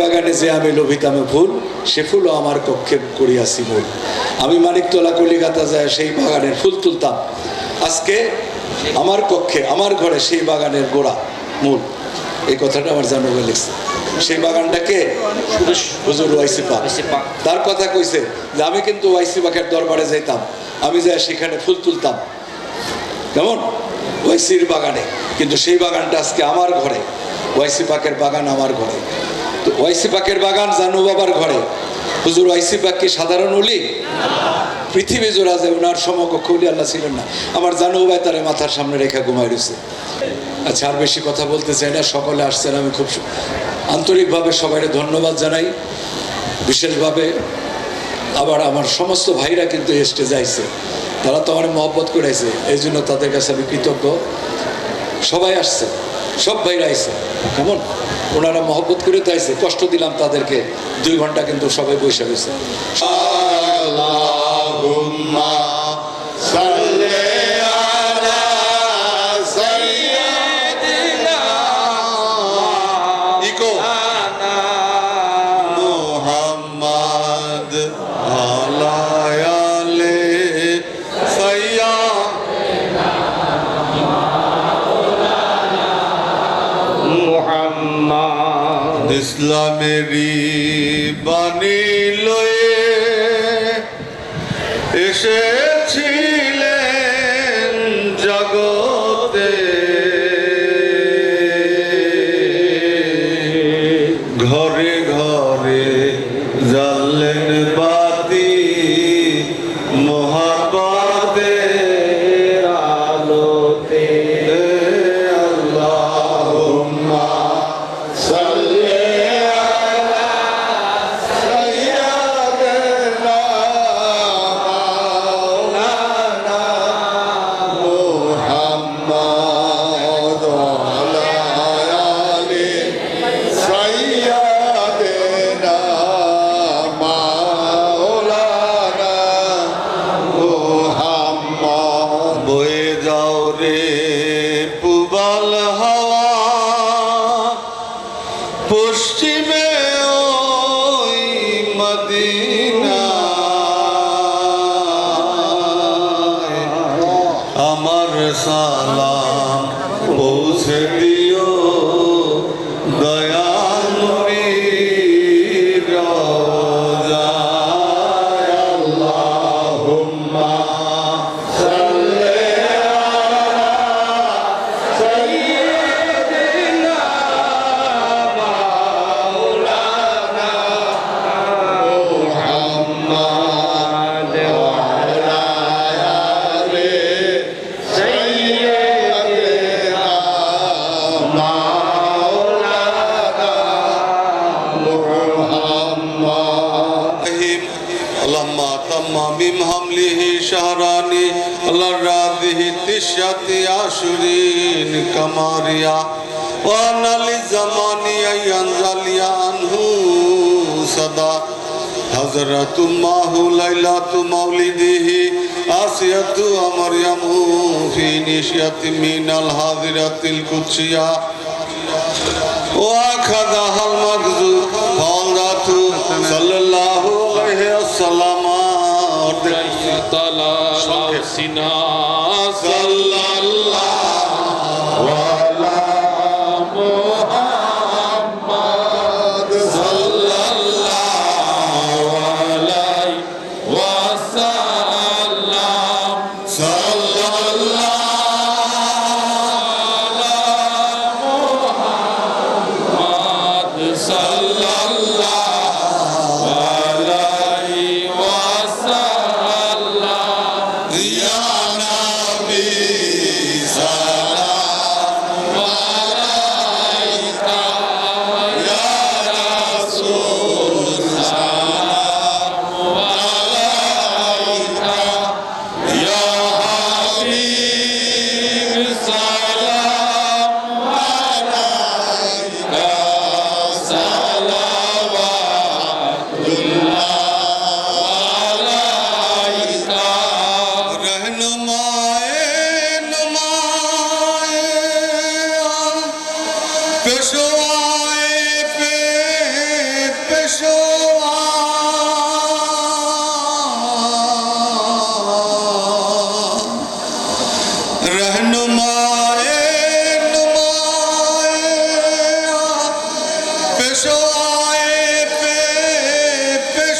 বাগানে যে আমি লোভিতামে ফুল সে ফুলও আমার কক্ষে করিয়াছি মূল। আমি মানিকতলা কলিকাতা যায় সেই বাগানের ফুল তুলতাম। আজকে আমার কক্ষে আমার ঘরে সেই বাগানের গোড়া মূল। এই কথাটা আমার জানবে লিখছে সেই বাগানটাকে হুজুর ওয়াইসি পাক। তার কথা কইছে যে আমি কিন্তু ওয়াইসি পাকের দরবারে যাইতাম। আমি যাই সেখানে ফুল তুলতাম। কেমন? ওয়াইসির বাগানে। কিন্তু সেই বাগানটা আজকে আমার ঘরে। ওয়াইসি পাকের বাগান আমার ঘরে। ওয়াইসি পাকের বাগান জানু বাবার ঘরে। হুজুর, ওয়াইসি পাক কি সাধারণ উলি পৃথিবী জোড়া যে ওনার সমকক্ষ উলি আল্লাহ ছিলেন না। আমার জানু ভাই তার মাথার সামনে রেখা ঘুমাই রয়েছে। আচ্ছা আর বেশি কথা বলতে চাই না, সকলে আসছেন, আমি খুব আন্তরিকভাবে সবাইকে ধন্যবাদ জানাই। বিশেষভাবে আবার আমার সমস্ত ভাইরা কিন্তু স্টেজ আইছে তারা তো আমার মহব্বত করেছে এই জন্য তাদের কাছে আমি কৃতজ্ঞ। সবাই আসছে, সব ভাইরা আইসে কেমন? ওনারা মহব্বত করে তো আইসে কষ্ট দিলাম তাদেরকে। দুই ঘণ্টা কিন্তু সবাই বৈশাখ গেছে ইসলামেরই বাণী লয়ে এসেছিলেন জগতে। ঘরে ঘরে জ্বাললেন বাতি মহাপাদে আলোতে। আল্লাহুম্মা সাল্লি পশ্চিমে ওই মদিনা। আমার সালাম পৌঁছে দিও। اللهم تم من حمله شهراني الله راضه تشات عشرين كماريا وانا للزمان ينزل عنه صدا حضرت ماه ليلة مولده آسية ومريم في نشية من الحاضرة القدسية وأخذها المغزو Senhor.